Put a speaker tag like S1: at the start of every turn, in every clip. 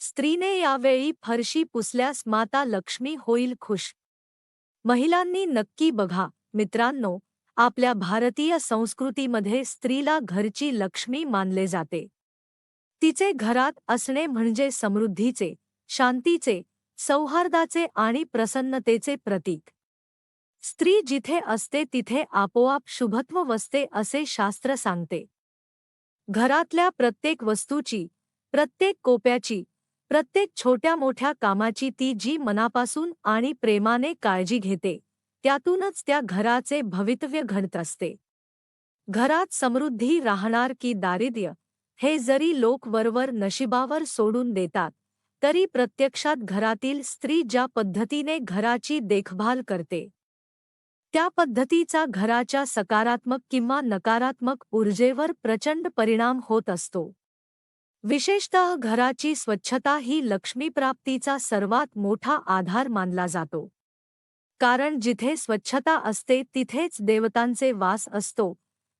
S1: स्त्रीने यावेळी फरशी पुसल्यास माता लक्ष्मी होईल खुश. महिलांनी नक्की बघा मित्रांनो आपल्या भारतीय संस्कृतीमध्ये स्त्रीला घरची लक्ष्मी मानले जाते. तिचे घरात असणे म्हणजे समृद्धीचे शांतीचे सौहार्दाचे आणि प्रसन्नतेचे प्रतीक. स्त्री जिथे असते तिथे आपोआप शुभत्व वसते असे शास्त्र सांगते. घरातल्या प्रत्येक वस्तूची प्रत्येक कोप्याची प्रत्येक छोट्या मोठ्या कामाची ती जी मनापासून आणि प्रेमाने काळजी घेते त्यातूनच त्या घराचे भवितव्य घडत असते. घरात समृद्धी राहणार की दारिद्र्य हे जरी लोक वरवर नशिबावर सोडून देतात तरी प्रत्यक्षात घरातील स्त्री ज्या पद्धतीने घराची देखभाल करते त्या पद्धतीचा घराच्या सकारात्मक किंवा नकारात्मक ऊर्जेवर प्रचंड परिणाम होत असतो. विशेषतः घराची स्वच्छता ही लक्ष्मीप्राप्तीचा सर्वात मोठा आधार मानला जातो. कारण जिथे स्वच्छता असते तिथेच देवतांचे वास असतो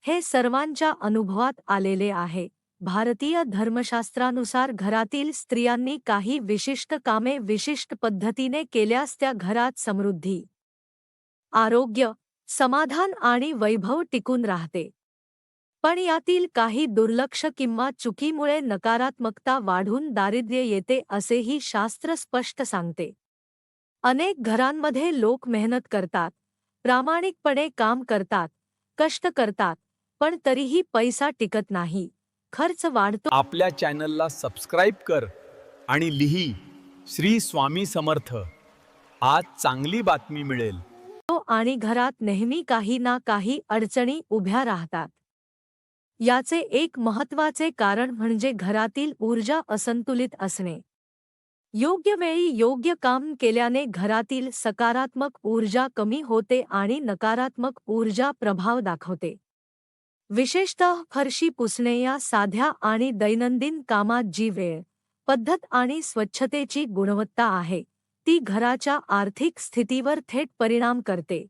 S1: हे सर्वांच्या अनुभवात आलेले आहे. भारतीय धर्मशास्त्रानुसार घरातील स्त्रियांनी काही विशिष्ट कामे विशिष्ट पद्धतीने केल्यास त्या घरात समृद्धी आरोग्य समाधान आणि वैभव टिकून राहते. पण यातील काही दुर्लक्ष किंवा चुकीमुळे नकारात्मकता वाढून दारिद्र्य येते असेही शास्त्र स्पष्ट सांगते. अनेक घरांमध्ये लोक मेहनत करतात प्रामाणिकपणे काम करतात कष्ट करतात पण तरीही पैसा टिकत नाही खर्च वाढतो.
S2: आपल्या चॅनलला सबस्क्राईब कर आणि लिही श्री स्वामी समर्थ. आज चांगली बातमी मिळेल.
S1: आणि घरात नेहमी काही ना काही अडचणी उभ्या राहतात. याचे एक महत्त्वाचे कारण म्हणजे घरातील ऊर्जा असंतुलित असणे. योग्य वेळी योग्य काम केल्याने घरातील सकारात्मक ऊर्जा कमी होते आणि नकारात्मक ऊर्जा प्रभाव दाखवते. विशेषतः फरशी पुसणे या साध्या आणि दैनंदिन कामात जी वेळ पद्धत आणि स्वच्छतेची गुणवत्ता आहे ती घराच्या आर्थिक स्थितीवर थेट परिणाम करते.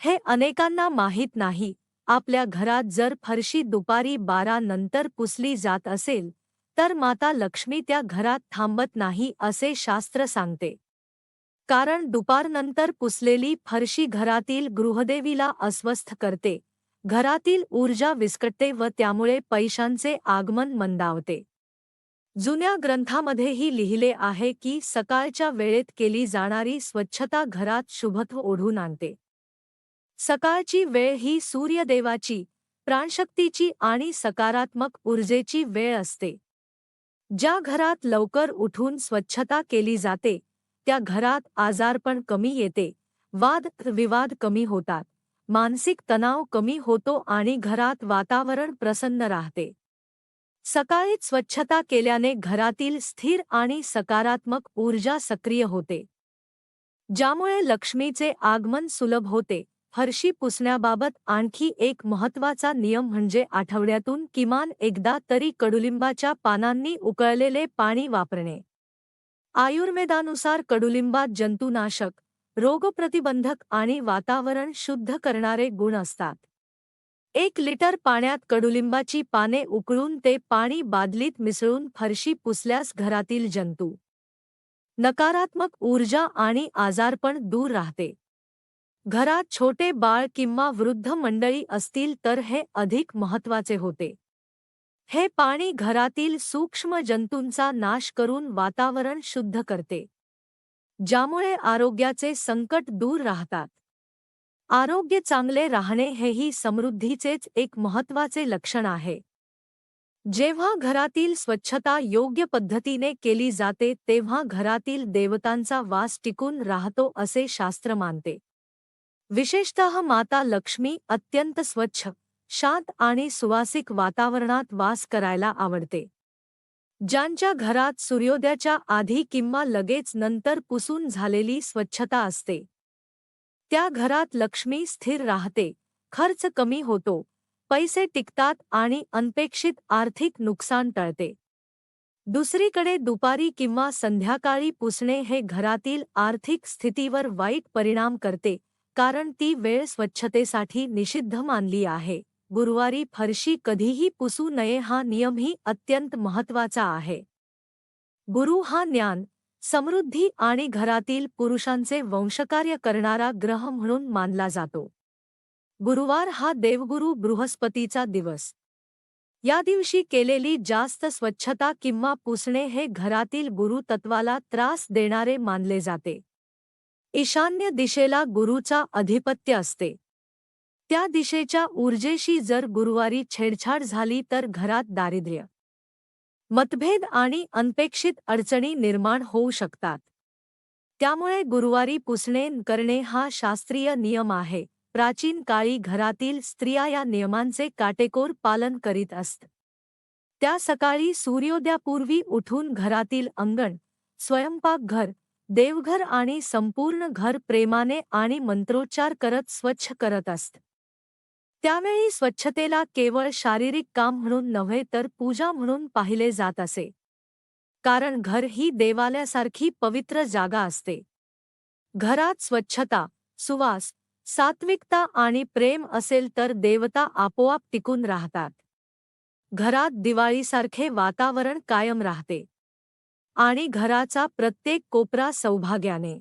S1: हे अनेकांना माहीत नाही आपल्या घरात जर फरशी दुपारी बारा नंतर पुसली जात असेल तर माता लक्ष्मी त्या घरात थांबत नाही असे शास्त्र सांगते. कारण दुपारनंतर पुसलेली फरशी घरातील गृहदेवीला अस्वस्थ करते घरातील ऊर्जा विस्कटते व त्यामुळे पैशांचे आगमन मंदावते. जुन्या ग्रंथामध्येही लिहिले आहे की सकाळच्या वेळेत केली जाणारी स्वच्छता घरात शुभत्व ओढून आणते. सकाळची वेळ ही सूर्यदेवाची प्राणशक्तीची आणि सकारात्मक ऊर्जेची वेळ असते. ज्या घरात लवकर उठून स्वच्छता केली जाते त्या घरात आजारपण कमी येते वाद विवाद कमी होतात मानसिक तणाव कमी होतो आणि घरात वातावरण प्रसन्न राहते. सकाळीच स्वच्छता केल्याने घरातील स्थिर आणि सकारात्मक ऊर्जा सक्रिय होते. ज्यामुळे लक्ष्मीचे आगमन सुलभ होते फरशी पुसण्याबाबत आणखी एक महत्त्वाचा नियम म्हणजे आठवड्यातून किमान एकदा तरी कडुलिंबाच्या पानांनी उकळलेले पाणी वापरणे. आयुर्वेदानुसार कडुलिंबात जंतुनाशक रोगप्रतिबंधक आणि वातावरण शुद्ध करणारे गुण असतात. एक लिटर पाण्यात कडुलिंबाची पाने उकळून ते पाणी बादलीत मिसळून फरशी पुसल्यास घरातील जंतू. नकारात्मक ऊर्जा आणि आजारपण दूर राहते. घरात छोटे बाळ किंवा वृद्ध मंडळी असतील तर हे अधिक महत्वाचे होते. हे पाणी घरातील सूक्ष्म जंतूंचा नाश करून वातावरण शुद्ध करते. ज्यामुळे आरोग्याचे संकट दूर राहतात. आरोग्य चांगले राहणे हेही समृद्धीचेच एक महत्वाचे लक्षण आहे. जेव्हा घरातील स्वच्छता योग्य पद्धतीने केली जाते, तेव्हा घरातील देवतांचा वास टिकून राहतो, असे शास्त्र मानते. विशेषतः माता लक्ष्मी अत्यंत स्वच्छ शांत आणि सुवासिक वातावरणात वास करायला आवडते. ज्यांच्या घरात सूर्योदयाच्या आधी किंवा लगेच नंतर पुसून झालेली स्वच्छता असते. त्या घरात लक्ष्मी स्थिर राहते खर्च कमी होतो पैसे टिकतात आणि अनपेक्षित आर्थिक नुकसान टळते. दुसरीकडे दुपारी किंवा संध्याकाळी पुसणे हे घरातील आर्थिक स्थितीवर वाईट परिणाम करते. कारण ती वेळ स्वच्छतेसाठी निषिद्ध मानली आहे. गुरुवारी फरशी कधीही पुसू नये हा नियमही अत्यंत महत्त्वाचा आहे. गुरु हा ज्ञान समृद्धी आणि घरातील पुरुषांचे वंशकार्य करणारा ग्रह म्हणून मानला जातो. गुरुवार हा देवगुरु बृहस्पतीचा दिवस. या दिवशी केलेली जास्त स्वच्छता किंवा पुसणे हे घरातील गुरुतत्वाला त्रास देणारे मानले जाते. ईशान्य दिशेला गुरुचा अधिपत्य असते. त्या दिशेच्या ऊर्जेशी जर गुरुवारी छेडछाड झाली तर घरात दारिद्र्य मतभेद आणि अनपेक्षित अडचणी निर्माण होऊ शकतात. त्यामुळे गुरुवारी पुसणे करणे हा शास्त्रीय नियम आहे. प्राचीन काळी घरातील स्त्रिया या नियमांचे काटेकोर पालन करीत असत. त्या सकाळी सूर्योदयापूर्वी उठून घरातील अंगण स्वयंपाकघर देवघर आणि संपूर्ण घर प्रेमाने आणि मंत्रोच्चार करत स्वच्छ करत असत. त्यावेळी स्वच्छतेला केवळ शारीरिक काम म्हणून नव्हे तर पूजा म्हणून पाहिले जात असे. कारण घर ही देवालयासारखी पवित्र जागा असते. घरात स्वच्छता सुवास सात्विकता आणि प्रेम असेल तर देवता आपोआप टिकून राहतात. घरात दिवाळीसारखे वातावरण कायम राहते. आणि घराचा प्रत्येक कोपरा सौभाग्याने.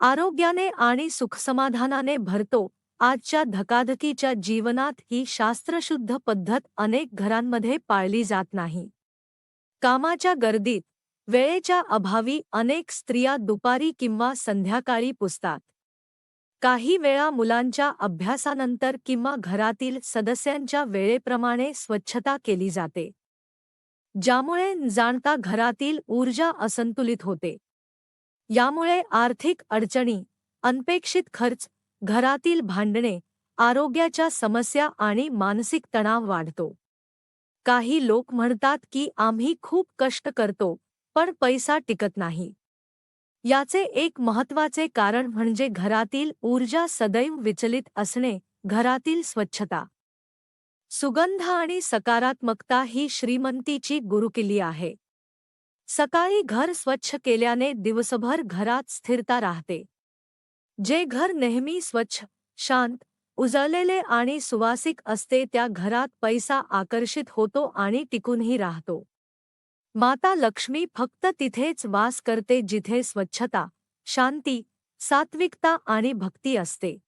S1: आरोग्याने आणि सुखसमाधानाने भरतो आजच्या धकाधकीच्या जीवनात ही शास्त्रशुद्ध पद्धत अनेक घरांमध्ये पाळली जात नाही. कामाच्या गर्दीत वेळेच्या अभावी अनेक स्त्रिया दुपारी किंवा संध्याकाळी पुसतात. काही वेळा मुलांच्या अभ्यासानंतर किंवा घरातील सदस्यांच्या वेळेप्रमाणे स्वच्छता केली जाते. ज्यामुळे जाणता घरातील ऊर्जा असंतुलित होते. यामुळे आर्थिक अडचणी अनपेक्षित खर्च घरातील भांडणे आरोग्याच्या समस्या आणि मानसिक तणाव वाढतो. काही लोक म्हणतात की आम्ही खूप कष्ट करतो पण पैसा टिकत नाही. याचे एक महत्त्वाचे कारण म्हणजे घरातील ऊर्जा सदैव विचलित असणे घरातील स्वच्छता. सुगंध आणि सकारात्मकता ही श्रीमंतीची गुरुकिल्ली आहे. सकाळी घर स्वच्छ केल्याने दिवसभर घरात स्थिरता राहते. जे घर नेहमी स्वच्छ, शांत, उजळलेले आणि सुवासिक असते त्या घरात पैसा आकर्षित होतो आणि टिकूनही राहतो. माता लक्ष्मी फक्त तिथेच वास करते जिथे स्वच्छता, शांती, सात्विकता आणि भक्ती असते.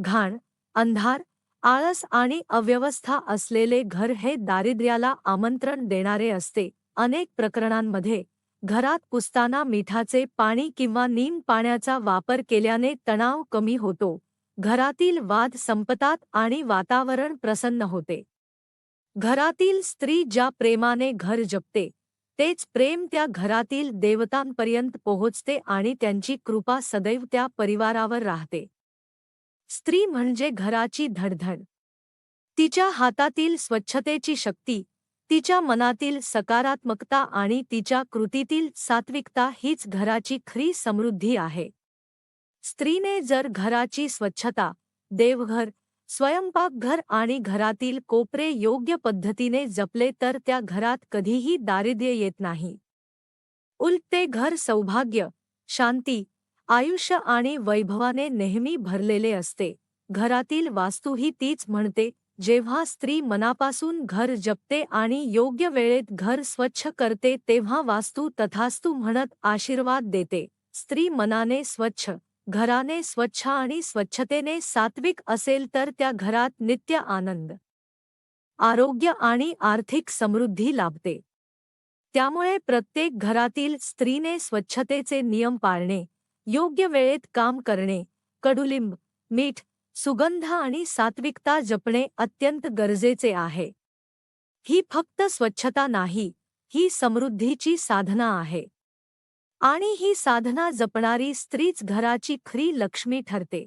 S1: घाण, अंधार आळस आणि अव्यवस्था असलेले घर हे दारिद्र्याला आमंत्रण देणारे असते. अनेक प्रकरणांमध्ये घरात पुसताना मिठाचे पाणी किंवा नीम पाण्याचा वापर केल्याने तणाव कमी होतो. घरातील वाद संपतात आणि वातावरण प्रसन्न होते. घरातील स्त्री ज्या प्रेमाने घर जपते तेच प्रेम त्या घरातील देवतांपर्यंत पोहोचते आणि त्यांची कृपा सदैव त्या परिवारावर राहते. स्त्री म्हणजे घराची धडधड. तिच्या हातातील स्वच्छतेची शक्ती तिच्या मनातील सकारात्मकता आणि तिच्या कृतीतील सात्विकता हीच घराची खरी समृद्धी आहे. स्त्रीने जर घराची स्वच्छता देवघर स्वयंपाकघर आणि घरातील कोपरे योग्य पद्धतीने जपले तर त्या घरात कधीही दारिद्र्य येत नाही. उलटे घर सौभाग्य शांती आयुष्य आणि वैभवाने नेहमी भरलेले असते. घरातील वास्तूही तीच म्हणते जेव्हा स्त्री मनापासून घर जपते आणि योग्य वेळेत घर स्वच्छ करते तेव्हा वास्तू तथास्तू म्हणत आशीर्वाद देते. स्त्री मनाने स्वच्छ घराने स्वच्छ आणि स्वच्छतेने सात्विक असेल तर त्या घरात नित्य आनंद आरोग्य आणि आर्थिक समृद्धी लाभते. त्यामुळे प्रत्येक घरातील स्त्रीने स्वच्छतेचे नियम पाळणे योग्य वेळेत काम करणे कडुलिंब मीठ सुगंध आणि सात्विकता जपणे अत्यंत गरजेचे आहे. ही फक्त स्वच्छता नाही ही समृद्धीची साधना आहे. आणि ही साधना जपणारी स्त्रीच घराची खरी लक्ष्मी ठरते.